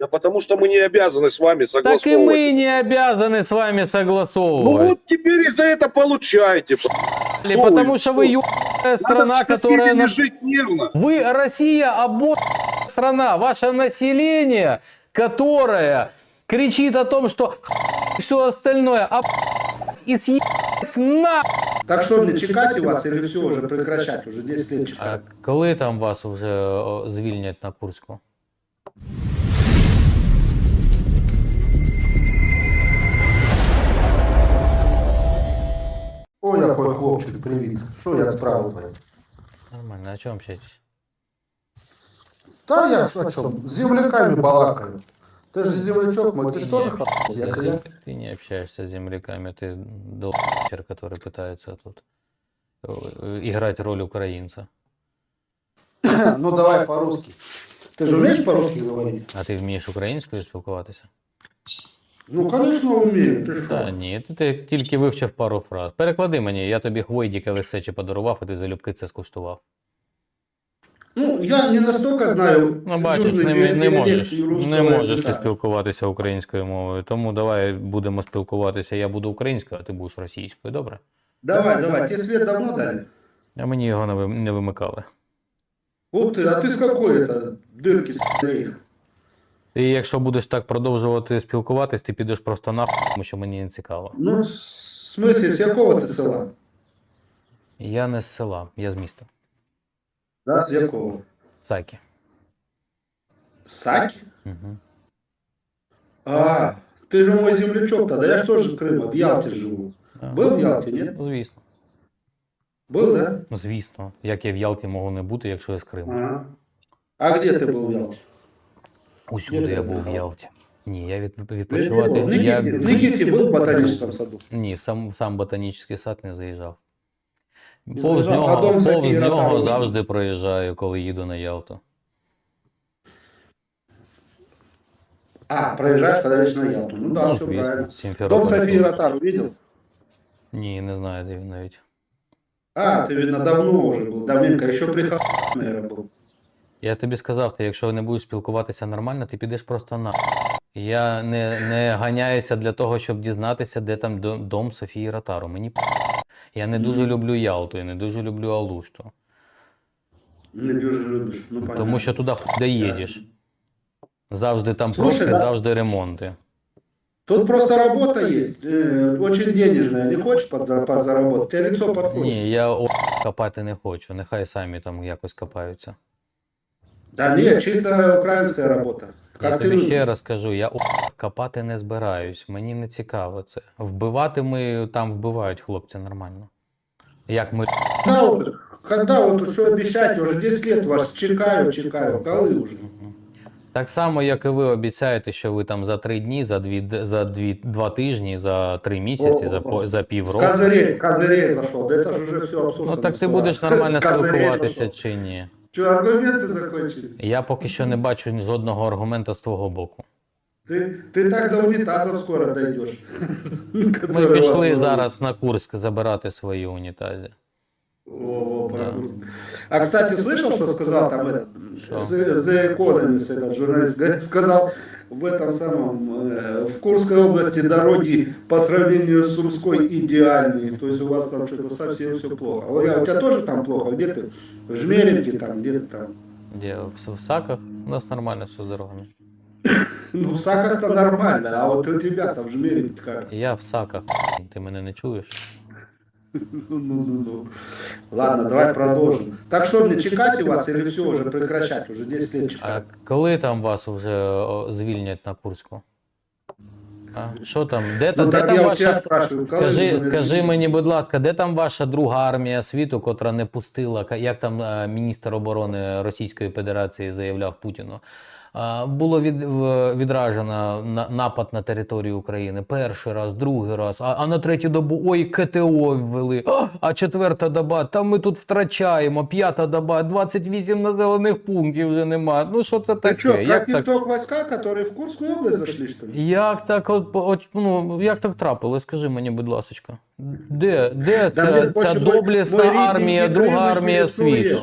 Да потому что мы не обязаны с вами Так и согласовывать. мы не обязаны с вами Ну согласовывать. вот теперь и за это получаете. Что потому вы, что вы ебаная Надо страна, с которая... соседями на- жить мирно. Вы Россия, обо страна, ваше население, которое кричит о том, что все остальное, а и съебать на... Так что мне чекать вас или все уже прекращать? Уже 10 лет А чекать. коли там вас вже о, звільнять на Курську? Ой, який хлопчик, привіт. Що як справи твої? Нормально, а о чому общаетесь? Та я ж о чому? З земляками балакаю. Ти ж землячок мой, ти ж теж х**, як і я. Ты не общаешься с земляками, ты долб***ер, который пытается тут э, играть роль украинца. Ну давай по-русски. Ти ж вмієш по-русски говорити? А ти вмієш українською спілкуватися? Ну, конечно, вмію. Ти Та що? ні, ти- ти тільки вивчив пару фраз. Переклади мені, я тобі хвойдіки лисечі подарував, і ти залюбки це скуштував. Ну, я не настільки знаю. Ну, бачиш, южний не, не діалект можеш, і русского не можеш ти язика. спілкуватися українською мовою. Тому давай будемо спілкуватися. Я буду українською, а ти будеш російською, добре? Давай, давай, тебе свет давно дали? А мені його не, ви- не вимикали. Ух ты, а ты с какой это дырки с І якщо будеш так продовжувати спілкуватись, ти підеш просто нахуй, тому що мені не цікаво. Ну, в смысле, с якого ти села? Я не з села, я з міста. Да, з якого? Сакі. Саки? Угу. А, ты же мой землячок тогда, я же тоже Крыма, в Ялте живу. Был в Ялте, нет? Звісно. Был, да? Ну, Звісно. Як я в Ялті можу не бути, якщо я з Криму. Ага. А где ты был в Ялте? Усюди Де я ти був в віддихав? Ялті. Ні, я від, Везде відпочивати. был. В Я... Никите, в Никите был в ботаническом саду? Ні, сам, сам ботанічний сад не заїжджав. Не Повз заїжджав? нього, А дом повз Софії нього Ротару? завжди проїжджаю, коли їду на Ялту. А, проезжаешь, когда едешь на Ялту. Ну да, Ну, все звісно, правильно. з Дом Сімферополя Софии тут. Ротару видел? Ні, не знаю, де він навіть. А, ты, видно, давно уже был, давненько, еще при Ха- наверное, был. Я тобі сказав, ти якщо не будеш спілкуватися нормально, ти підеш просто на. Я не, не ганяюся для того, щоб дізнатися, де там дом Софії Ротару. Мені. Я не дуже люблю Ялту, я не дуже люблю Алушту. Не дуже любишь, ну понятно. Тому що туди хуй доїдеш. Завжди там Слушай, пробки, да. завжди ремонти. Тут просто работа есть, э, очень денежная, не хочешь подза- подзаработать, тебе лицо подходит. Ні, я о, копати не хочу. Нехай самі там якось копаються. Да нет, чисто украинская работа. Я Как ты тобі ще любишь? раз кажу, я о, копати не збираюсь. Мені не цікаво це. Вбивати ми там вбивають хлопці нормально. Як ми Когда, вот- когда вот что обещаете, уже 10 лет вас чекаю, чекаю, колы уже. Мгм. Так само, як і ви обіцяєте, що ви там за три дні, за дві д- за дві два тижні, за три місяці, за по- за С півроку. козырей, с козырей зашел, да это же уже все обсусано. Ну так ти сто будеш раз. нормально С козырей спілкуватися зашел. чи ні? Что, аргументы закончились? Я поки що не бачу ні жодного аргумента з твого боку. Ты, ты так до унитазов скоро дойдешь. Ми пішли зараз на Курськ забирати свої унітази. О, Да. прогруз. А, кстати, слышал, что сказал там этот? The, Economist, этот журналист, сказал, в этом самом, э, в Курской области дороги по сравнению с Сумской идеальные, то есть у вас там что-то совсем все плохо. А у тебя- у тебя тоже там плохо, где ты? В Жмеринке там, где ты там? Де в, в Саках у нас нормально все з дорогами. Ну, в Саках-то нормально, а вот у тебя там в Жмеринке как? Я в Саках. Ти мене не чуєш? Ну, ну, ну, ну. Ладно, давай продолжим. Так что мне чекать вас или все уже прекращать? Уже 10 лет А чекать. коли там вас вже о, звільнять на Курську? А що там? Де, та- Ну де так там я у тебя ваша... спрашиваю, коли Скажи, мене скажи мені, будь ласка, де там ваша друга армія світу, котра не пустила, ка- як там е, міністр оборони Російської Федерації заявляв Путіну? Було від, відражено на, напад на територію України перший раз, другий раз, а, а на третю добу ой, КТО ввели. А, четверта доба, там ми тут втрачаємо, п'ята доба, 28 населених пунктів вже нема. Ну що це таке? что, Як так? войска, которые в Курскую область зашли, что ли? Як так, от, от, ну, як так трапилось? Скажи мені, будь ласочка. Де, де Да ця, ця больше доблесна армія, друга армія світу?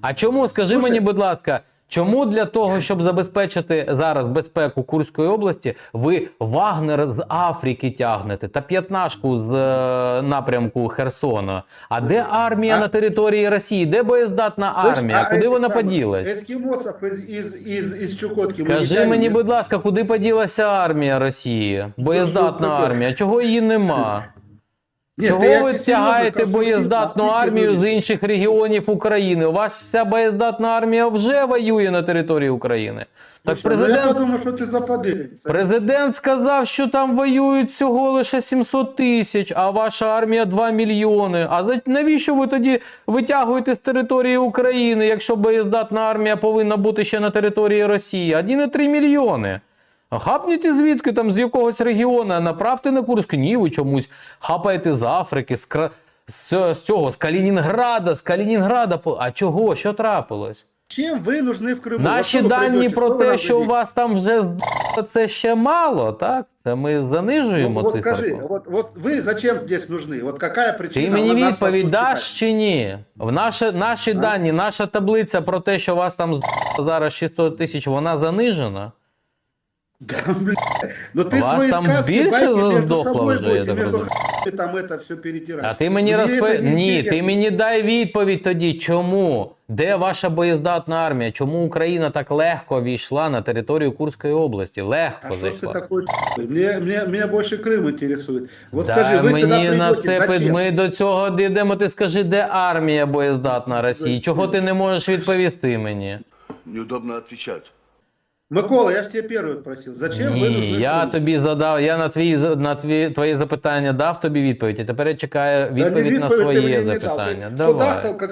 А чому, скажи Слушай- мені, будь ласка, Чому для того, щоб забезпечити зараз безпеку Курської області, ви Вагнер з Африки тягнете та п'ятнашку з е, напрямку Херсона? А де армія А- на території Росії? Де боєздатна Слышь, армія? а Куди этих вона самых поділась? Эскимосов из, из, из, из Чукотки мы не Кажи тянем, мені, нет? будь ласка, куди поділася армія Росії? Боєздатна таке? армія. Чого її нема? Нет, Чого ты ви эти тягаєте серьезно боєздатну конструктивно армію з ответили. інших регіонів України? У вас вся боєздатна армія вже воює на території України. Так Слушай, ну я президент, подумал, что ты западелец. президент сказав, що там воюють всього лише 700 тисяч, а ваша армія 2 мільйони. А за- навіщо ви тоді витягуєте з території України, якщо боєздатна армія повинна бути ще на території Росії? 1,3 мільйони. А Хапніть звідки там з якогось регіону, направте на Курськ. Ні, ви чомусь хапаєте з Африки, з, Кра- з, з цього, з Калінінграда, з Калінінграда. по- А чого? Що трапилось? Чем вы нужны в Крыму? Во Наші что вы дані придете? про Что вы те, нам що у дадите? вас там вже з***, це ще мало, так? Це ми Ну, занижуємо вот циферку. скажи, вот, вот вы зачем здесь нужны? Вот какая причина Ти мені нас вас відповідь тут даш чекать? чи ні? В наші, наші А? дані, наша таблиця про те, що у вас там з***, зараз 600 тисяч, вона занижена. Да, бля. Но ты вас свои там сказки, больше байки между сдохло собой уже, я будете, так между разумею. х**ми там это все перетирать. А ти мені Мне розпи... это Ні, ти неинтересно. мені дай відповідь тоді, чому? Де ваша боєздатна армія? Чому Україна так легко війшла на територію Курської области? А Легко что ж ты зайшла. такой х**ый? мне, мне, меня больше Крым интересует. Вот Дай скажи, вы сюда мені на придете, це пи- зачем? ми до цього дійдемо. Ти скажи, де армія боєздатна Росії? Чого ти не можеш відповісти мені? Неудобно отвечать. Микола, я ж тебе первый просил. Зачем вы нужны Ні, в я Крыму? тобі задав, я на твої на твої, твої запитання дав тобі відповідь, і тепер я чекаю Да не відповідь на відповідь ти мені своє не дав. запитання. Ти Давай. Судахал, как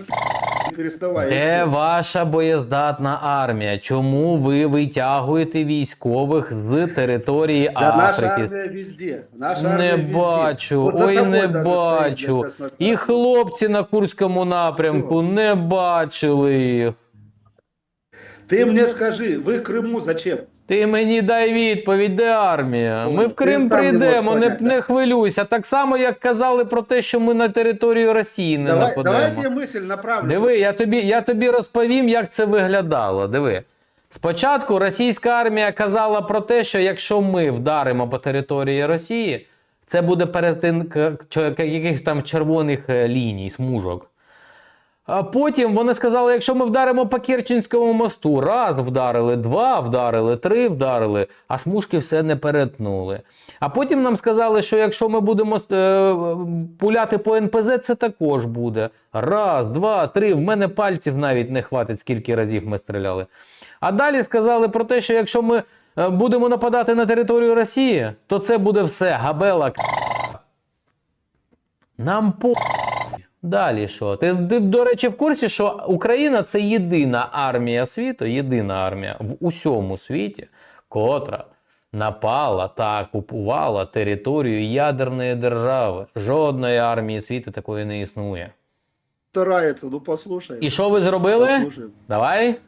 не переставай. и Де всё. ваша боєздатна армія? Чому ви витягуєте військових з території Да наша Африки? армия везде. Наша Не армия везде. бачу, Вот за ой, тобой не даже стоит, я бачу. честно І скажу. хлопці на Курському напрямку не бачили їх. Ты мне скажи, вы в Крыму зачем? Ти мені дай відповідь, де армія? Ой, Ми в ти Крим сам не прийдемо, можеш не, поняти. не хвилюйся. Так само, як казали про те, що ми на територію Росії не Давай, нападемо. давай я тебе мысль направлю. Диви, я тобі, я тобі розповім, як це виглядало. Диви. Спочатку російська армія казала про те, що якщо ми вдаримо по території Росії, це буде перетин к- ч- к- якихось там червоних е, ліній, смужок. А потім вони сказали, якщо ми вдаримо по Керченському мосту, раз вдарили, два вдарили, три вдарили, а смужки все не перетнули. А потім нам сказали, що якщо ми будемо е, пуляти по НПЗ, це також буде. Раз, два, три. В мене пальців навіть не хватить, скільки разів ми стріляли. А далі сказали про те, що якщо ми е, будемо нападати на територію Росії, то це буде все габела. Нам по. Далі що? Ти, ти, до речі, в курсі, що Україна це єдина армія світу, єдина армія в усьому світі, котра напала та окупувала територію ядерної держави. Жодної армії світу такої не існує. Старається, ну послухай. І що ви зробили? Послушаємо. Давай.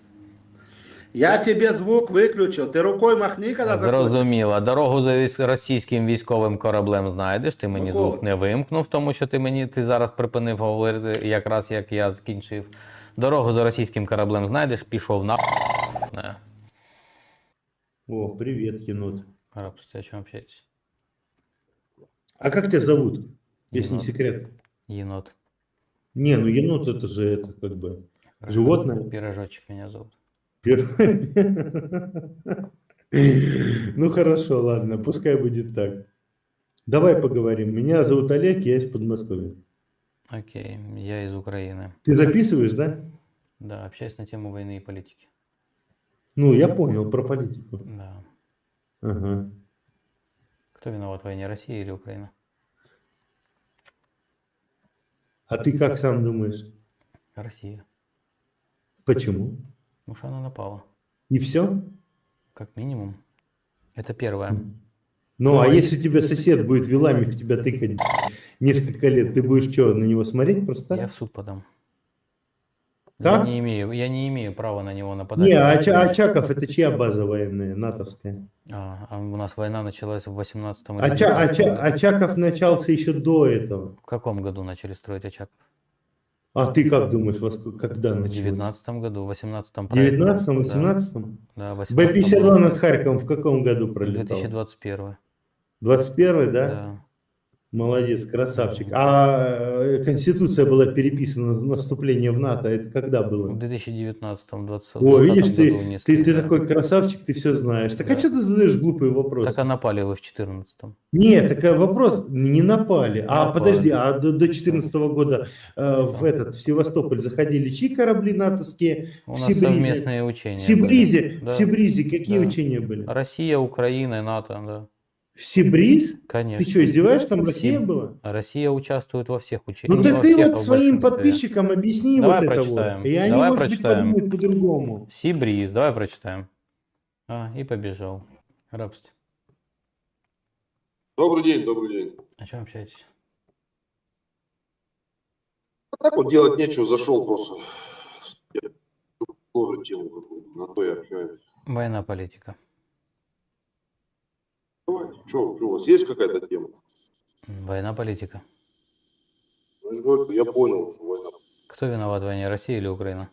Я тебе звук выключил. Ты рукой махни, когда закончишь. Зрозуміло. Дорогу за військ- російським військовим кораблем знайдеш. Ти мені Микола. звук не вимкнув, тому що ти мені ти зараз припинив говорити, якраз як я закінчив. Дорогу за російським кораблем знайдеш, пішов на. Не. О, привет, енот. Рабство, о чем общаетесь? А как тебя зовут, если не Енот. секрет? Енот. Не, ну енот это же это как бы животное. Пирожочек меня зовут. Ну хорошо, ладно, пускай будет так. Давай поговорим. Меня зовут Олег, я из Подмосковья. Окей, я из Украины. Ты записываешь, да? Да, общаюсь на тему войны и политики. Ну, я понял про политику. Да. Ага. Кто виноват в войне, Россия или Украина? А ты как сам думаешь? Россия. Почему? Ну что она напала? И все? Как минимум. Это первое. Ну, а если у тебя сосед будет вилами в тебя тыкать несколько лет, ты будешь что, на него смотреть просто? Я в суд подам. Как? Я не имею, я не имею права на него нападать. Не, а Ча- Очаков это чья база военная, натовская? А, а у нас война началась в 18 или Оча- 19 Оча- Очаков начался еще до этого. В каком году начали строить Очаков? А ты как думаешь, во ск- когда В началось? 19 году, в 18 В 19 18 Да, в 18 Б-52 над Харьковом в каком году пролетал? 2021. 21 да? Да. Молодец, красавчик. А э, Конституция была переписана на вступление в НАТО. Это когда В было? 2019 20 О, видишь, ты, внесли, ты, ты да. такой красавчик, ты все знаешь. Так а Да. что ты задаешь глупые вопросы? Так а напали вы в 14 Нет, такой вопрос, не напали. А Напали. подожди, а до, до 14 года э, в этот в Севастополь заходили чьи корабли натовские? У В нас Сибризе. совместные В учения. Сибризе, были. в Да. Сибризе какие Да. учения были? Россия, Украина НАТО, да. В Сибриз? Конечно. Ты что, издеваешься, там Сиб- Россия была? Россия участвует во всех учениях. Ну так ты вот своим подписчикам объясни Давай вот это прочитаем. вот. И они, Давай может прочитаем. быть, подумают по-другому. Сибриз, давай прочитаем. А, и побежал. Рабство. Добрый день, добрый день. О чем общаетесь? А так вот делать нечего, зашел просто. Я тоже тему какую-то, на то и общаюсь. Война, политика. Давайте, что, у вас есть какая-то тема? Война, политика. Ну, я же говорю, я понял, что война. Кто виноват в войне, Россия или Украина?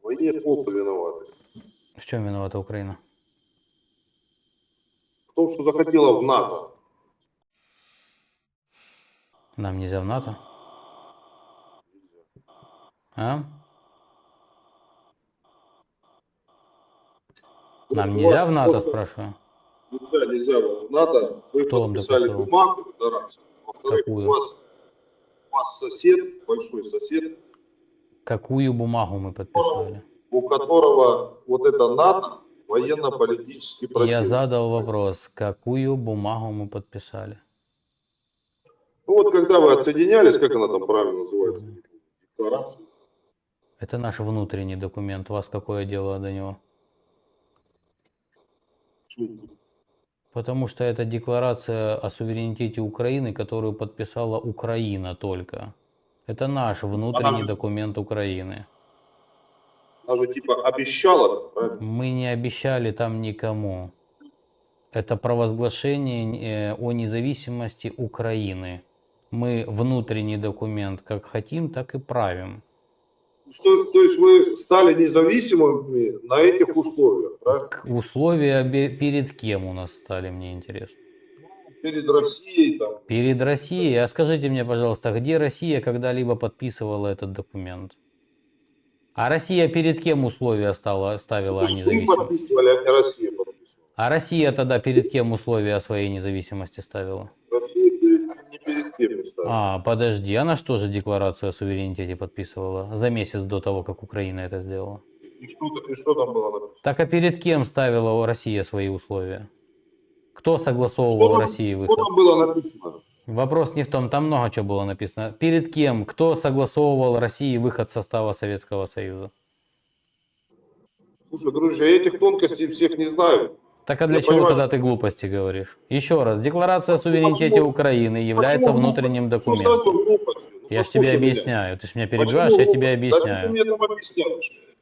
В войне кто виноваты. В чем виновата Украина? В том, что захотела в НАТО. Нам нельзя в НАТО? А? Нам нельзя в НАТО, просто спрашиваю? Нельзя, нельзя в НАТО. Вы Кто подписали бумагу, пидорасы. Во-вторых, Какую? у вас, у вас сосед, большой сосед, Какую бумагу мы подписали? у которого вот это НАТО военно-политический противник. Я задал вопрос, какую бумагу мы подписали? Ну вот когда вы отсоединялись, как она там правильно называется? Декларация. Это наш внутренний документ. У вас какое дело до него? Потому что это декларация о суверенитете Украины, которую подписала Украина только. Это наш внутренний же- документ Украины. Она же типа обещала, правильно? Мы не обещали там никому. Это провозглашение э, о независимости Украины. Мы внутренний документ как хотим, так и правим. Что- то есть вы стали независимыми на этих условиях? К- Условия перед кем у нас стали, мне интересно. Перед Россией там. Перед Россией. А скажите мне, пожалуйста, где Россия когда-либо подписывала этот документ? А Россия перед кем условия стала, ставила То вы независимости? подписывали, а не Россия подписывала. А Россия тогда перед кем условия о своей независимости ставила? Россия перед- не ставила. А, подожди, она что же декларацию о суверенитете подписывала за месяц до того, как Украина это сделала? И, что, и что там было написано? Так а перед кем ставила Россия свои условия? Кто Что согласовывал там, России что выход? там было написано? Вопрос не в том, там много чего было написано. Перед кем, кто согласовывал России выход состава Советского Союза? Слушай, дружище, я этих тонкостей всех не знаю. Так а для Я чего понимаю, тогда ты глупости говоришь? Еще раз, Декларация о суверенитете Почему- Украины является Почему внутренним глупость? Что документом. Ну, Я же тебе послушай меня. объясняю. Ты же меня Почему перебиваешь, я тебе объясняю.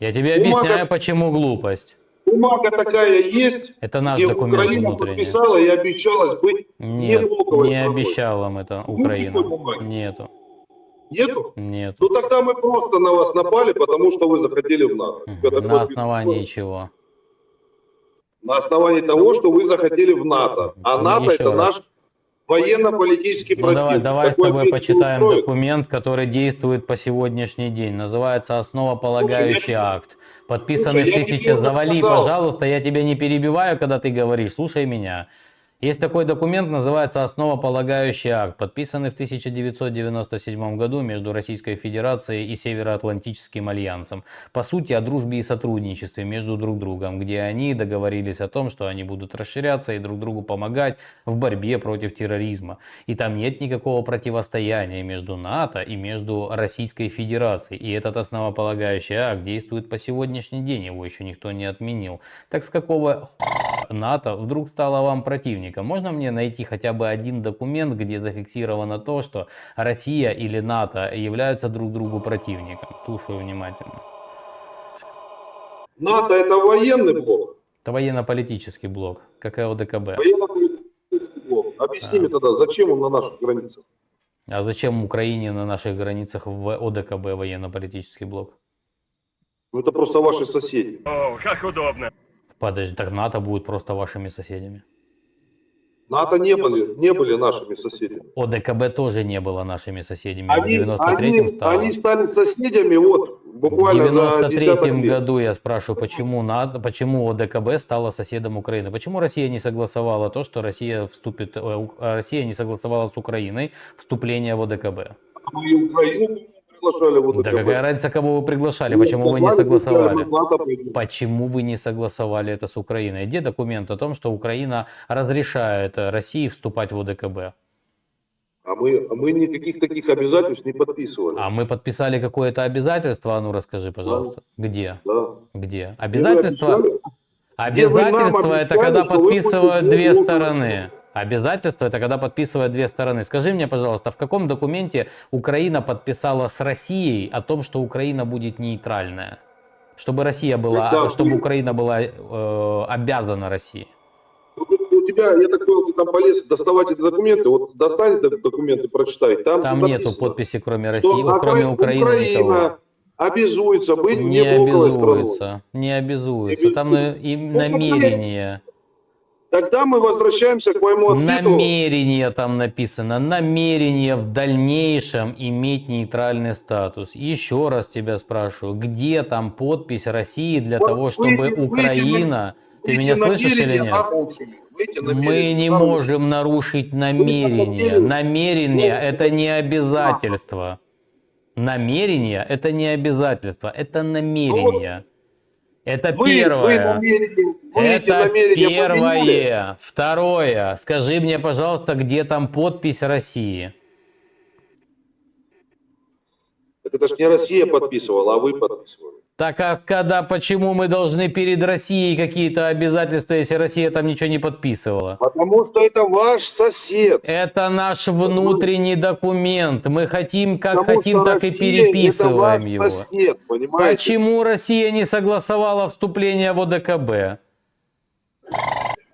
Я тебе Бумага- объясняю, почему глупость. Бумага такая есть, Это наш где документ Украина внутренний. подписала и обещалась быть Нет, не страной. обещала им это Ну, Украина. бумаги. Нету, Нету? нету. Ну тогда мы просто на вас напали, потому что вы захотели в НАТО. На основании чего? На основании того, что вы захотели в НАТО. А НАТО еще это раз. наш военно-политический Ну противник. давай, давай с Такой тобой ответ почитаем устроит? документ, который действует по сегодняшний день. Называется «Основополагающий Слушай, я акт». Подписанный Слушай, уже Завали, сказал. пожалуйста, я тебя не перебиваю, когда ты говоришь. Слушай меня. Есть такой документ, называется «Основополагающий акт», подписанный в 1997 году между Российской Федерацией и Североатлантическим альянсом. По сути, о дружбе и сотрудничестве между друг другом, где они договорились о том, что они будут расширяться и друг другу помогать в борьбе против терроризма. И там нет никакого противостояния между НАТО и между Российской Федерацией. И этот основополагающий акт действует по сегодняшний день, его еще никто не отменил. Так с какого хуя НАТО вдруг стало вам противником? Можно мне найти хотя бы один документ, где зафиксировано то, что Россия или НАТО являются друг другу противником? Слушаю внимательно. НАТО это военный блок. Это военно-политический блок, как и ОДКБ. Военно-политический блок. Объясни Да. мне тогда, зачем он на наших границах? А зачем Украине на наших границах в ОДКБ военно-политический блок? Ну, это просто ваши соседи. О, как удобно. Подожди, так НАТО будет просто вашими соседями. НАТО не были, не были нашими соседями. ОДКБ тоже не было нашими соседями. в Они, 93-м они, стало. они стали соседями вот В буквально за 93 десяток лет. году я спрашиваю, почему, НАТО, почему ОДКБ стала соседом Украины? Почему Россия не согласовала то, что Россия вступит, э, а Россия не согласовала с Украиной вступление в ОДКБ? И Украину приглашали в Да какая разница, кого вы приглашали? Ну, Почему вы не согласовали? Почему вы не согласовали это с Украиной? Где документ о том, что Украина разрешает э, России вступать в ОДКБ? А мы, а мы никаких таких обязательств не подписывали. А мы подписали какое-то обязательство? А ну расскажи, пожалуйста. Где? Да. Где? Обязательство? обещали? Где вы нам Обязательство это когда подписывают две стороны. Обязательство это когда подписывают две стороны. Скажи мне, пожалуйста, в каком документе Украина подписала с Россией о том, что Украина будет нейтральная? Чтобы Россия была, Когда чтобы вы- Украина была э, обязана России. Вот У тебя, я так понял, ты там полез доставать эти документы. Вот достань эти документы, прочитай. Там, Там не нету подписи, кроме что России, вот кроме Укра- Украины никого. Украина обязуется быть Не страной. обязуется, не обязуется. Там и Ну, намерение. Тогда мы возвращаемся к моему ответу. Намерение там написано. Намерение в дальнейшем иметь нейтральный статус. Еще раз тебя спрашиваю, где там подпись России для Вот того, чтобы выйти Украина... Ты Выйти меня слышишь или нет? нарушили. Выйти Мы не нарушили. можем нарушить намерение. Намерение Ну, это не обязательство. Намерение это не обязательство, это намерение. Это Вы, первое. вы эти Это первое. Второе. Скажи мне, пожалуйста, где там подпись России? Так это ж не Россия подписывала, а вы подписывали. Так а когда, почему мы должны перед Россией какие-то обязательства, если Россия там ничего не подписывала? Потому что это ваш сосед. Это наш внутренний документ. Мы хотим, как Потому хотим, так и Россия это переписываем ваш его. сосед, понимаете? Почему Россия не согласовала вступление в ОДКБ?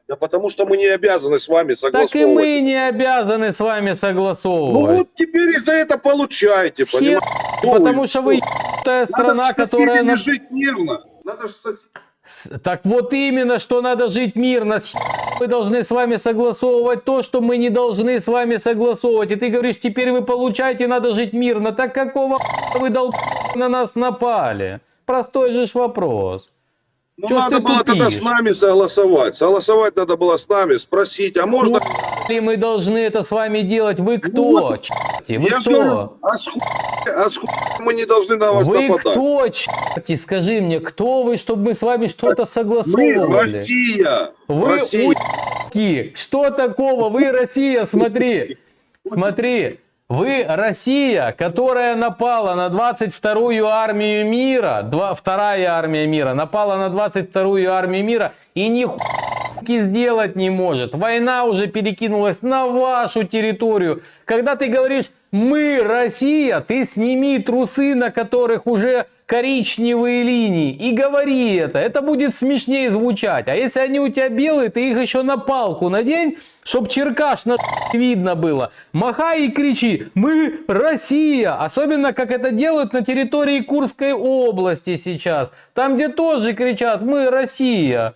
Да потому что мы не обязаны с вами Так и согласовывать. мы не обязаны с вами Ну согласовывать. вот теперь и за это получаете, Хер, понимаете? Потому что вы Надо ебанутая страна, с которая... соседями на- жить мирно. Надо же сосед... Так вот именно, что надо жить мирно. Мы должны с вами согласовывать то, что мы не должны с вами согласовывать. И ты говоришь, теперь вы получаете, надо жить мирно. Так какого вы дол... на нас напали? Простой же ж вопрос. Ну Чё надо было тогда тупишь? с нами согласовать. Согласовать надо было с нами, спросить, а можно... Ли мы должны это с вами делать? Вы кто? Вот. Черти? Вы Я кто? говорю, а с, хуй- а с хуй мы не должны на вас Вы нападать. кто, черти? Скажи мне, кто вы, чтобы мы с вами что-то Мы согласовывали? Россия. Вы Россия. Что такого? Вы Россия, смотри. Смотри. Вы Россия, которая напала на 22-ю армию мира, два, вторая армия мира, напала на 22-ю армию мира и ни хуйки сделать не может. Война уже перекинулась на вашу территорию. Когда ты говоришь «мы Россия», ты сними трусы, на которых уже коричневые линии, и говори это. Это будет смешнее звучать. А если они у тебя белые, ты их еще на палку надень, чтоб черкаш на видно было. Махай и кричи «Мы Россия!» Особенно, как это делают на территории Курской области сейчас. Там, где тоже кричат «Мы Россия!»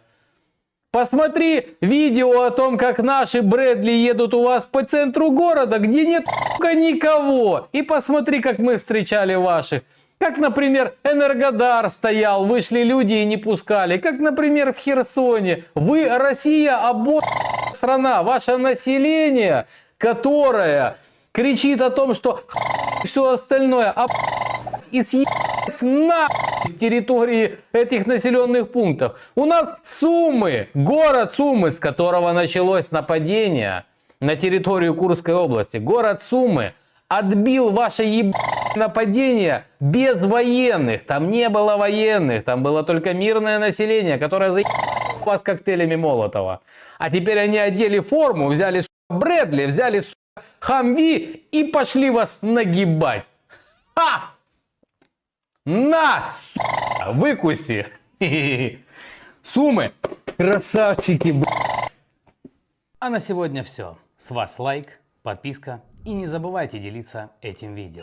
Посмотри видео о том, как наши Брэдли едут у вас по центру города, где нет никого. И посмотри, как мы встречали ваших. Как, например, Энергодар стоял, вышли люди и не пускали. Как, например, в Херсоне. Вы Россия, обо страна, ваше население, которое кричит о том, что все остальное, а и съебать на территории этих населенных пунктов. У нас Сумы, город Сумы, с которого началось нападение на территорию Курской области. Город Сумы отбил ваше еб... нападение без военных. Там не было военных, там было только мирное население, которое заебало вас коктейлями Молотова. А теперь они одели форму, взяли сука, Брэдли, взяли сука, Хамви и пошли вас нагибать. Ха! На! Выкуси! Суммы! Красавчики. А на сегодня все. С вас лайк, подписка, И не забывайте делиться этим видео.